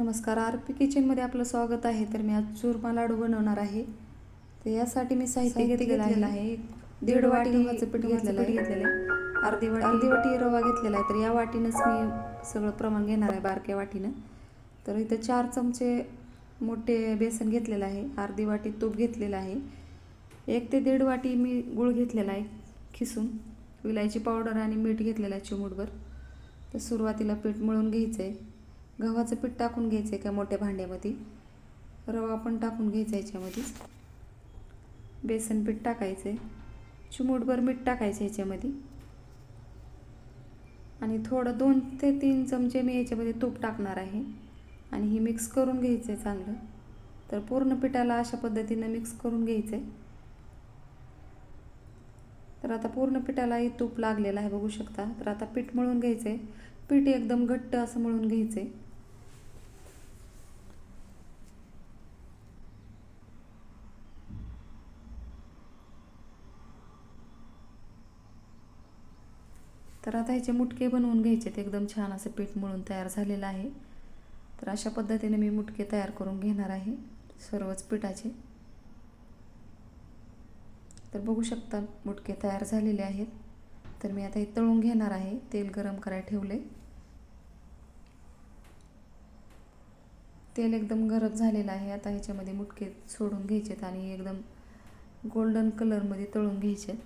नमस्कार R P किचनमध्ये आपलं स्वागत आहे. तर मी आज चुरमा लाडू बनवणार आहे. तर यासाठी मी साहित्य घेतलेलं आहे. दीड वाटी गव्हाचं पीठ घेतलेलं आहे. घेतलेलं आहे. अर्धी वाटी अर्धी वाटी रवा घेतलेला आहे. तर या वाटीनंच मी सगळं प्रमाण घेणार आहे बारक्या वाटीनं. तर इथं चार चमचे मोठे बेसन घेतलेलं आहे. अर्धी वाटी तूप घेतलेलं आहे. एक ते दीड वाटी मी गूळ घेतलेला आहे खिसून. विलायची पावडर आणि मीठ घेतलेलं आहे चिमूटभर. तर सुरुवातीला पीठ मळून घ्यायचं आहे गव्हाचं पीठ टाकून घ्यायचं आहे का मोठ्या भांड्यामध्ये? रवा पण टाकून घ्यायचा याच्यामध्ये. बेसन पीठ टाकायचं आहे चिमूटभर मीठ टाकायचं याच्यामध्ये. आणि थोडं दोन ते तीन चमचे मी याच्यामध्ये तूप टाकणार आहे. आणि हे मिक्स करून घ्यायचं आहे चांगलं. तर पूर्ण पिठाला अशा पद्धतीनं मिक्स करून घ्यायचं आहे तर आता पूर्ण पिठालाही तूप लागलेलं आहे बघू शकता. तर आता पीठ मळून घ्यायचं आहे पीठ एकदम घट्ट असं मळून घ्यायचं आहे तर आता ह्याचे मुटके बनवून घ्यायचे एकदम छान असं पीठ मळून तयार झालेलं आहे. तर अशा पद्धतीने मी मुटके तयार करून घेणार आहे सर्वच पिठाचे. तर बघू शकता मुटके तयार झालेले आहेत. तर मी आता हे तळून घेणार आहे. तेल गरम करायला ठेवले. तेल एकदम गरम झालेलं आहे. आता ह्याच्यामध्ये मुटके सोडून घ्यायचेत आणि एकदम गोल्डन कलरमध्ये तळून घ्यायचे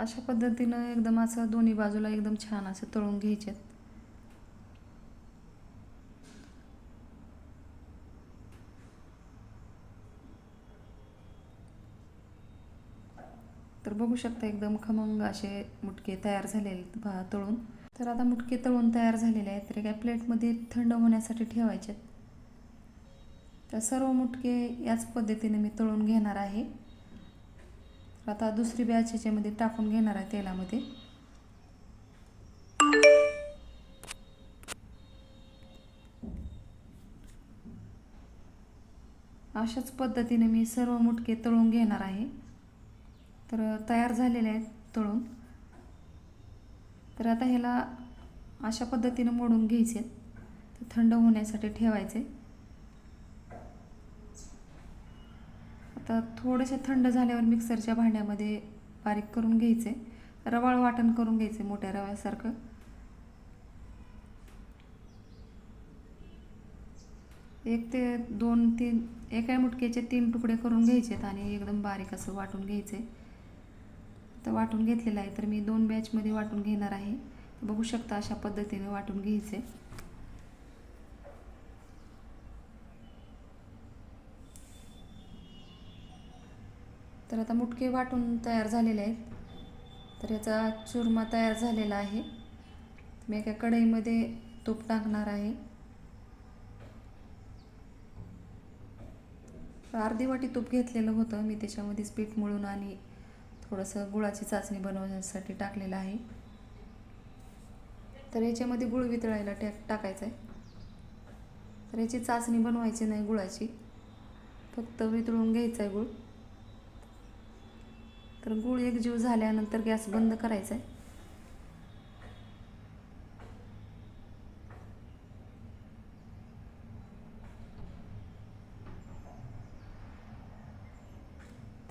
अशा पद्धतीनं एकदम असं दोन्ही बाजूला एकदम छान असं तळून घ्यायचे तर बघू शकता एकदम खमंग असे मुटके तयार झालेले भा तळून. तर आता मुटके तळून तयार झालेले आहेत तर काय प्लेटमध्ये थंड होण्यासाठी ठेवायचे तर सर्व मुटके याच पद्धतीने मी तळून घेणार आहे. आता दुसरी बॅच ह्याच्यामध्ये टाकून घेणार आहे तेलामध्ये. अशाच पद्धतीने मी सर्व मुटके तळून घेणार आहे. तर तयार झालेले आहेत तळून. तर आता ह्याला अशा पद्धतीनं मोडून घ्यायचे ते थंड होण्यासाठी ठेवायचे. आता थोडेसे थंड झाल्यावर मिक्सरच्या भांड्यामध्ये बारीक करून घ्यायचे. रवाळ वाटण करून घ्यायचे मोठ्या रव्यासारखं. एक ते दोन तीन एका मुटक्याचे तीन तुकडे करून घ्यायचेत आणि एकदम बारीक असं वाटून घ्यायचे. तर वाटून घेतलेलं आहे तर मी दोन बॅचमध्ये वाटून घेणार आहे. बघू शकता अशा पद्धतीने वाटून घ्यायचे. तर आता मुटके वाटून तयार झालेले आहेत. तर याचा चुरमा तयार झालेला आहे. मी एका कढईमध्ये तूप टाकणार आहे. अर्धी वाटी तूप घेतलेलं होतं. मी त्याच्यामध्येच पीठ मळून आणि थोडंसं गुळाची चाचणी बनवण्यासाठी टाकलेलं आहे. तर याच्यामध्ये गुळ वितळायला टॅक टाकायचं आहे. तर याची चाचणी बनवायची नाही गुळाची. फक्त वितळून घ्यायचं आहे गुळ. तर गुळ एकजीव झाल्यानंतर गॅस बंद करायचा आहे.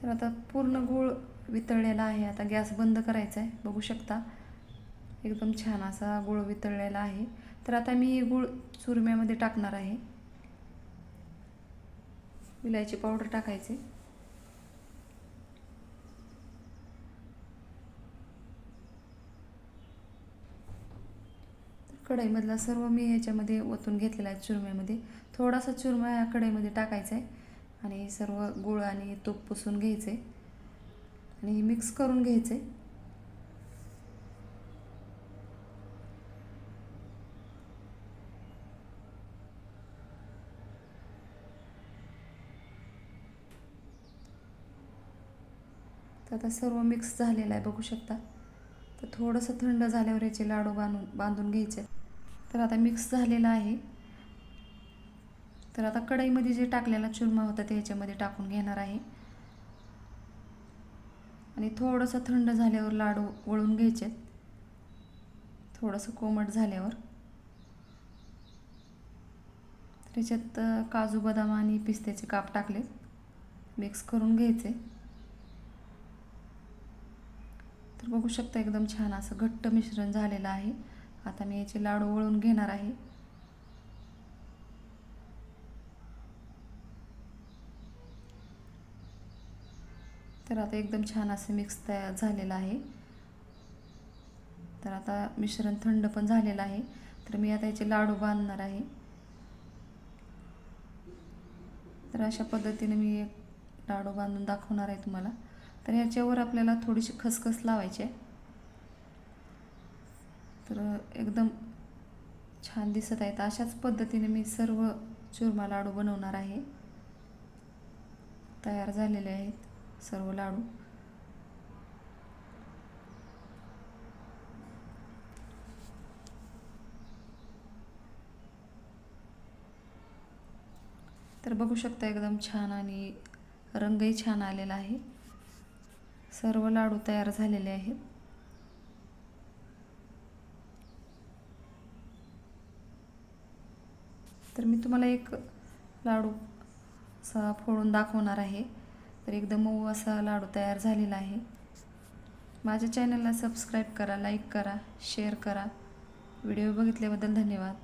तर आता पूर्ण गूळ वितळलेला आहे. आता गॅस बंद करायचा आहे. बघू शकता एकदम छान असा गूळ वितळलेला आहे. तर आता मी हे गूळ चुरम्यामध्ये टाकणार आहे. विलायची पावडर टाकायची. कढईमधला सर्व मी याच्यामध्ये ओतून घेतलेला आहे चुरम्यामध्ये. थोडासा चुरमा या कढईमध्ये टाकायचा आहे. आणि सर्व गूळ आणि तूप पुसून घ्यायचे. आणि मिक्स करून घ्यायचे. तर आता सर्व मिक्स झालेलं आहे बघू शकता. तर थोडंसं थंड झाल्यावर याचे लाडू बांधून बांधून घ्यायचे. तर आता मिक्स झालेलं आहे. तर आता कढईमध्ये जे टाकलेला चुरमा होता ते ह्याच्यामध्ये टाकून घेणार आहे. आणि थोडंसं थंड झाल्यावर लाडू वळून घ्यायचे थोडंसं कोमट झाल्यावर. त्याच्यात काजू बदाम आणि पिस्त्याचे काप टाकले. मिक्स करून घ्यायचे. तर बघू शकता एकदम छान असं घट्ट मिश्रण झालेलं आहे. आता मी याचे लाडू वळून घेणार आहे. तर आता एकदम छान असं मिक्स तयार झालेलं आहे. तर आता मिश्रण थंड पण झालेलं आहे. तर मी आता याचे लाडू बांधणार आहे. तर अशा पद्धतीने मी एक लाडू बांधून दाखवणार आहे तुम्हाला. तर याच्यावर आपल्याला थोडीशी खसखस लावायची आहे. तर एकदम छान दिसत आहेत. अशाच पद्धतीने मी सर्व चुरमा लाडू बनवणार आहे. तयार झालेले आहेत सर्व लाडू. तर बघू शकता एकदम छान आणि रंगही छान आलेला आहे. सर्व लाडू तयार झालेले आहेत. तर मी तुम्हाला एक लाडू असा फोडून दाखवणार आहे. तर एकदम मऊ असा लाडू तयार झालेला आहे. माझ्या चॅनलला सबस्क्राईब करा लाईक करा शेअर करा. व्हिडिओ बघितल्याबद्दल धन्यवाद.